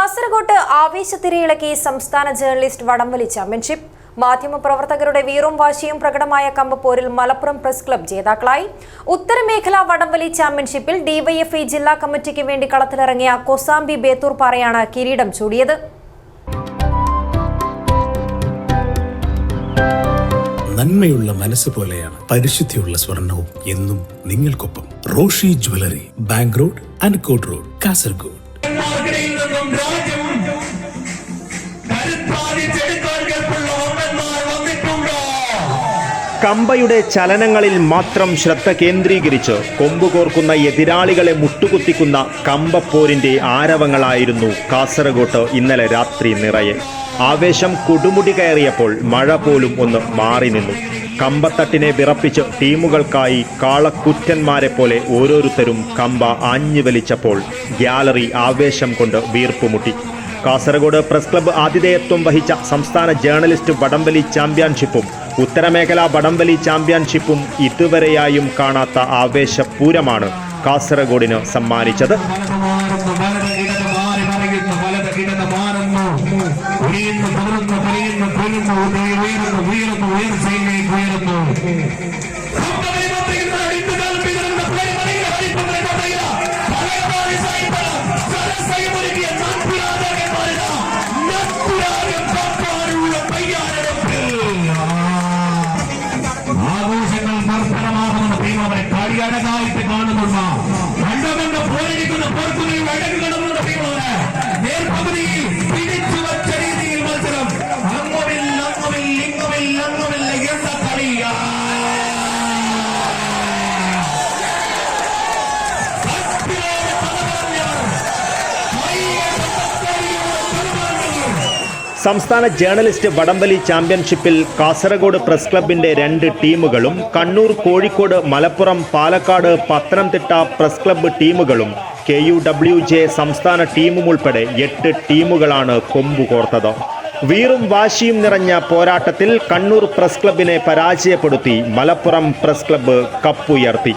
കാസർകോട്ട് ആവേശത്തിരയിളക്കി സംസ്ഥാന ജേർണലിസ്റ്റ് വടംവലി ചാമ്പ്യൻഷിപ്പ് മാധ്യമപ്രവർത്തകരുടെ വീറും വാശിയും പ്രകടമായ കമ്പപ്പോരിൽ മലപ്പുറം പ്രസ് ക്ലബ് ജേതാക്കളായി. ഉത്തരമേഖല വടംവലി ചാമ്പ്യൻഷിപ്പിൽ ഡിവൈഎഫ്ഐ ജില്ലാ കമ്മിറ്റിക്ക് വേണ്ടി കളത്തിലിറങ്ങിയ കൊസാംബി ബേത്തൂർ പാറയാണ് കിരീടം ചൂടിയത്. നന്മയുള്ള മനസ്സ് പോലെയാണ് പരിശുദ്ധിയുള്ള സ്വർണവും എന്നും നിങ്ങൾക്കൊപ്പം Roshi jewellery bank road Ankot road Kasaragod. നാഗരിയിൽ നിന്നും രാജ്യവും കമ്പയുടെ ചലനങ്ങളിൽ മാത്രം ശ്രദ്ധ കേന്ദ്രീകരിച്ച് കൊമ്പുകോർക്കുന്ന എതിരാളികളെ മുട്ടുകുത്തിക്കുന്ന കമ്പപ്പോരിന്റെ ആരവങ്ങളായിരുന്നു കാസർഗോട്ട് ഇന്നലെ രാത്രി നിറയെ. ആവേശം കൊടുമുടി കയറിയപ്പോൾ മഴ പോലും ഒന്ന് മാറി നിന്നു. കമ്പത്തട്ടിനെ വിറപ്പിച്ച് ടീമുകൾക്കായി കാളക്കുറ്റന്മാരെ പോലെ ഓരോരുത്തരും കമ്പ ആഞ്ഞു വലിച്ചപ്പോൾ ഗ്യാലറി ആവേശം കൊണ്ട് വീർപ്പുമുട്ടി. കാസർഗോഡ് പ്രസ് ക്ലബ്ബ് ആതിഥേയത്വം വഹിച്ച സംസ്ഥാന ജേർണലിസ്റ്റ് വടംവലി ചാമ്പ്യൻഷിപ്പും ഉത്തരമേഖലാ വടംവലി ചാമ്പ്യൻഷിപ്പും ഇതുവരെയായും കാണാത്ത ആവേശപൂരമാണ് കാസർഗോഡിന് സമ്മാനിച്ചത് ഉയർന്നു ഉയർന്നു ഉയർന്നു ഉയർന്നു ഉയർന്നു മാറുന്നു സംസ്ഥാന ജേർണലിസ്റ്റ് വടംവലി ചാമ്പ്യൻഷിപ്പിൽ കാസർഗോഡ് പ്രസ് ക്ലബിന്റെ രണ്ട് ടീമുകളും കണ്ണൂർ കോഴിക്കോട് മലപ്പുറം പാലക്കാട് പത്തനംതിട്ട പ്രസ് ക്ലബ്ബ് ടീമുകളും കെ യു ഡബ്ല്യു ജെ സംസ്ഥാന ടീമും ഉൾപ്പെടെ എട്ട് ടീമുകളാണ് കൊമ്പുകോർത്തത്. വീറും വാശിയും നിറഞ്ഞ പോരാട്ടത്തിൽ കണ്ണൂർ പ്രസ് ക്ലബിനെ പരാജയപ്പെടുത്തി മലപ്പുറം പ്രസ് ക്ലബ്ബ് കപ്പുയർത്തി.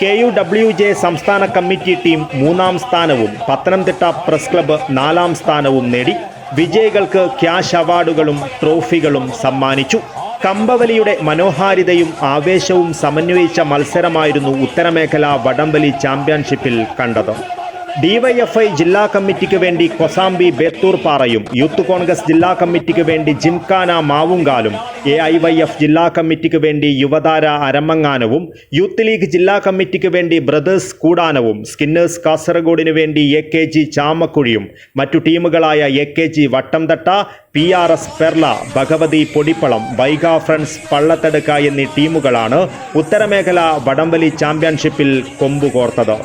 കെ യു ഡബ്ല്യു ജെ സംസ്ഥാന കമ്മിറ്റി ടീം മൂന്നാം സ്ഥാനവും പത്തനംതിട്ട പ്രസ് ക്ലബ്ബ് നാലാം സ്ഥാനവും നേടി. വിജയികൾക്ക് ക്യാഷ് അവാർഡുകളും ട്രോഫികളും സമ്മാനിച്ചു. കമ്പവലിയുടെ മനോഹാരിതയും ആവേശവും സമന്വയിച്ച മത്സരമായിരുന്നു ഉത്തരമേഖല വടംവലി ചാമ്പ്യൻഷിപ്പിൽ കണ്ടത്. ഡിവൈഎഫ്ഐ ജില്ലാ കമ്മിറ്റിക്ക് വേണ്ടി കൊസാംബി ബേത്തൂർ പാറയും യൂത്ത് കോൺഗ്രസ് ജില്ലാ കമ്മിറ്റിക്ക് വേണ്ടി ജിംഖാന മാവുങ്കാലും എ ഐ വൈ എഫ് ജില്ലാ കമ്മിറ്റിക്ക് വേണ്ടി യുവതാര അരമങ്ങാനവും യൂത്ത് ലീഗ് ജില്ലാ കമ്മിറ്റിക്ക് വേണ്ടി ബ്രദേഴ്സ് കൂടാനവും സ്കിന്നേഴ്സ് കാസർഗോഡിന് വേണ്ടി എ കെ ജി ചാമക്കുഴിയും മറ്റു ടീമുകളായ A K G വട്ടംതട്ട P R S Perla Bhagavathi Podippalam Vaiga friends Pallathadukka എന്നീ ടീമുകളാണ് ഉത്തരമേഖല വടംവലി ചാമ്പ്യൻഷിപ്പിൽ കൊമ്പുകോർത്തത്.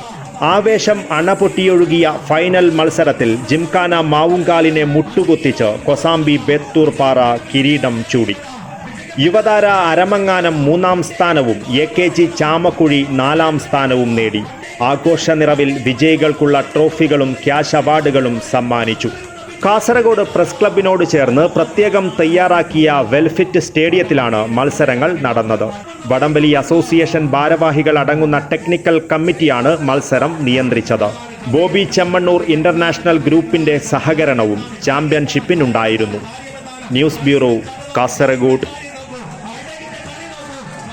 ആവേശം അണപൊട്ടിയൊഴുകിയ ഫൈനൽ മത്സരത്തിൽ ജിംഖാന മാവുങ്കാലിനെ മുട്ടുകുത്തിച്ച് കൊസാംബി ബെത്തൂർ പാറ കിരീടം ചൂടി. യുവതാര അരമങ്ങാനം മൂന്നാം സ്ഥാനവും എ കെ ജി ചാമക്കുഴി നാലാം സ്ഥാനവും നേടി. ആഘോഷ നിറവിൽ വിജയികൾക്കുള്ള ട്രോഫികളും ക്യാഷ് അവാർഡുകളും സമ്മാനിച്ചു. കാസർഗോഡ് പ്രസ് ക്ലബിനോട് ചേർന്ന് പ്രത്യേകം തയ്യാറാക്കിയ വെൽഫിറ്റ് സ്റ്റേഡിയത്തിലാണ് മത്സരങ്ങൾ നടന്നത്. വടംവലി അസോസിയേഷൻ ഭാരവാഹികൾ അടങ്ങുന്ന ടെക്നിക്കൽ കമ്മിറ്റിയാണ് മത്സരം നിയന്ത്രിച്ചത്. ബോബി ചെമ്മണ്ണൂർ ഇന്റർനാഷണൽ ഗ്രൂപ്പിന്റെ സഹകരണവും ചാമ്പ്യൻഷിപ്പിനുണ്ടായിരുന്നു. News bureau Kasaragod.